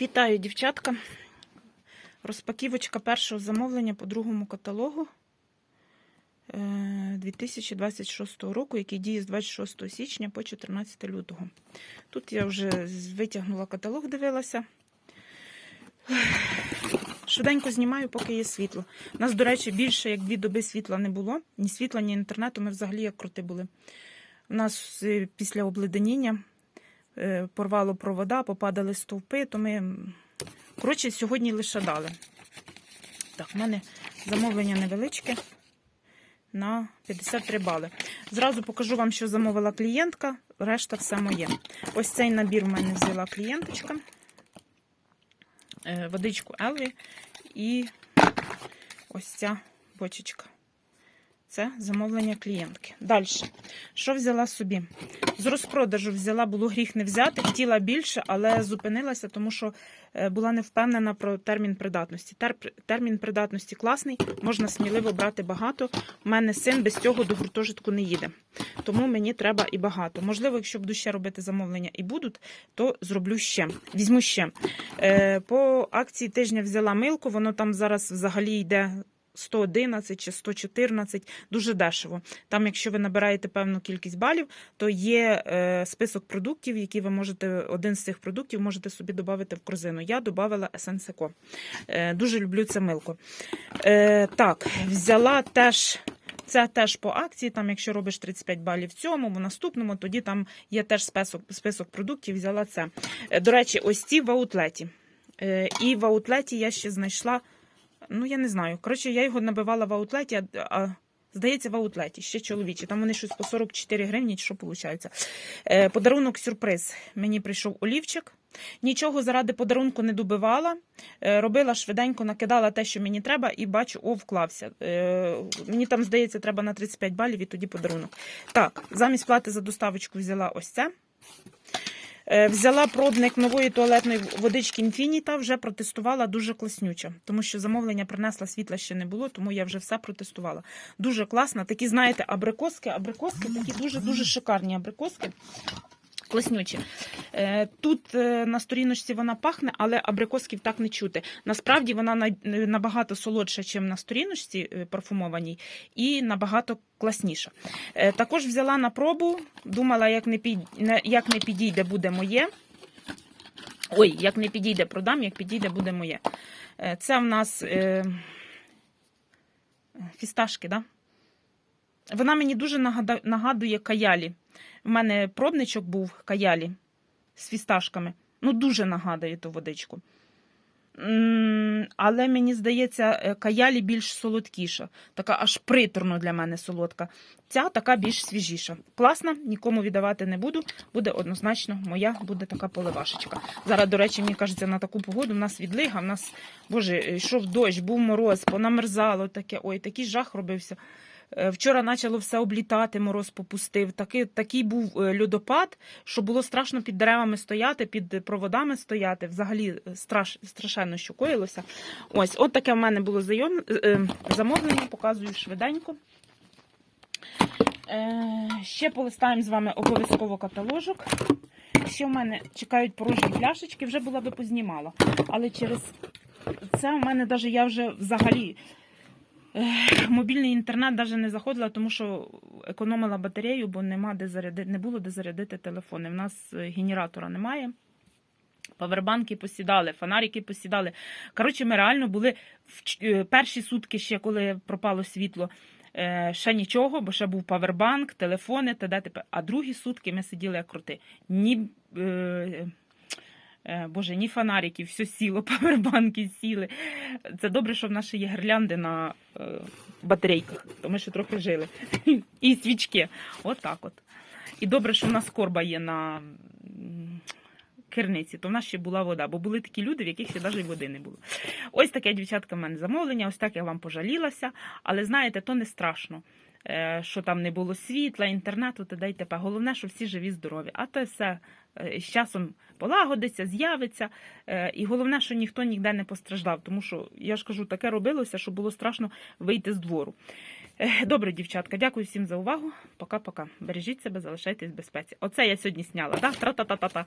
Вітаю, дівчатка. Розпаківочка першого замовлення по другому каталогу е, 2026 року, який діє з 26 січня по 14 лютого. Тут я вже витягнула каталог, дивилася. Швиденько знімаю, поки є світло. У нас, до речі, більше як дві доби світла не було. Ні світла, ні інтернету. Ми взагалі як крути були. У нас е, після обледеніння е, порвало провода, попадали стовпи, то ми. Коротше, сьогодні лише дали. Так, в мене замовлення невеличке на 53 бали. Зразу покажу вам, що замовила клієнтка, решта все моє. Ось цей набір в мене взяла клієнточка. Е, Водичку Елві і ось ця бочечка. Це замовлення клієнтки. Далі. Що взяла собі? З розпродажу взяла, було гріх не взяти, хотіла більше, але зупинилася, тому що е, була не впевнена про термін придатності. Тер- термін придатності класний, можна сміливо брати багато. У мене син без цього до гуртожитку не їде. Тому мені треба і багато. Можливо, якщо буду ще робити замовлення і будуть, то зроблю ще. Візьму ще. Е, По акції тижня взяла милку, воно там зараз взагалі йде. 111 чи 114, дуже дешево. Там, якщо ви набираєте певну кількість балів, то є е, список продуктів, які ви можете, один з цих продуктів можете собі додати в корзину. Я додала Есенсеко. Е, дуже люблю це милко. Е, так, взяла теж. Це теж по акції. Там, якщо робиш 35 балів в цьому, в наступному, тоді там є теж список, список продуктів. Взяла це. До речі, ось ці в аутлеті. І в аутлеті я ще знайшла. Ну, я не знаю. Коротше, я його набивала в аутлеті, а, а здається, в аутлеті, ще чоловічі. Там вони щось по 44 гривні, що виходить. Е, подарунок сюрприз. Мені прийшов олівчик. Нічого заради подарунку не добивала. Е, робила швиденько, накидала те, що мені треба, і бачу, о, вклався. Е, мені там, здається, треба на 35 балів і тоді подарунок. Так, замість плати за доставочку взяла ось це. Е, Взяла пробник нової туалетної водички Інфініта, вже протестувала дуже класнюча, тому що замовлення принесла світла ще не було, тому я вже все протестувала. Дуже класна. Такі, знаєте, абрикоски, абрикоски, такі дуже-дуже шикарні абрикоски. Класнючі. Е, Тут е, на сторіночці вона пахне, але абрикосків так не чути. Насправді вона набагато солодша, ніж на сторіночці е, парфумованій, і набагато класніша. Також взяла на пробу, думала, як не, як не підійде, буде моє. Ой, як не підійде, продам, як підійде, буде моє. Це в нас е... фісташки, да? Вона мені дуже нагадує каялі. У мене пробничок був каялі з фісташками. Ну, дуже нагадує ту водичку. Але мені здається, е, каялі більш солодкіша, така аж приторно для мене солодка. Ця така більш свіжіша. Класна, нікому віддавати не буду. Буде однозначно моя, буде така поливашечка. Зараз, до речі, мені кажеться, на таку погоду в нас відлига, в нас, боже, йшов дощ, був мороз, понамерзало таке. Ой, такий жах робився. Е, Вчора почало все облітати, мороз попустив. Такий, такий був е, льодопад, що було страшно під деревами стояти, під проводами стояти. Взагалі е, страш, страшенно що коїлося. Ось, от таке в мене було замовлення, показую швиденько. Ще полистаємо з вами обов'язково каталожок. Ще в мене чекають порожні пляшечки, вже була би познімала. Але через це в мене навіть я вже взагалі мобільний інтернет навіть не заходила, тому що економила батарею, бо нема де зарядити, не було де зарядити телефони. У нас е, генератора немає. Павербанки посідали, фонарики посідали. Коротше, ми реально були в е, перші сутки, ще коли пропало світло. е, Ще нічого, бо ще був павербанк, телефони, т.д. А другі сутки ми сиділи як крути. Ні, е, е, Боже, ні фонариків, все сіло, павербанки сіли. Це добре, що в нас є гірлянди на е, батарейках, то ми ще трохи жили. І свічки. От от. І добре, що в нас корба є на керниці, то в нас ще була вода, бо були такі люди, в яких ще навіть води не було. Ось таке, дівчатка, в мене замовлення, ось так я вам пожалілася, але знаєте, то не страшно. Е, Що там не було світла, інтернету, т.д. і т.п. Головне, що всі живі, здорові. А то все е, з часом полагодиться, з'явиться. Е, І головне, що ніхто ніде не постраждав, тому що я ж кажу, таке робилося, що було страшно вийти з двору. Добре, дівчатка, дякую всім за увагу. Пока-пока. Бережіть себе, залишайтесь в безпеці. Оце я сьогодні сняла, да? Тра-та-та-та-та.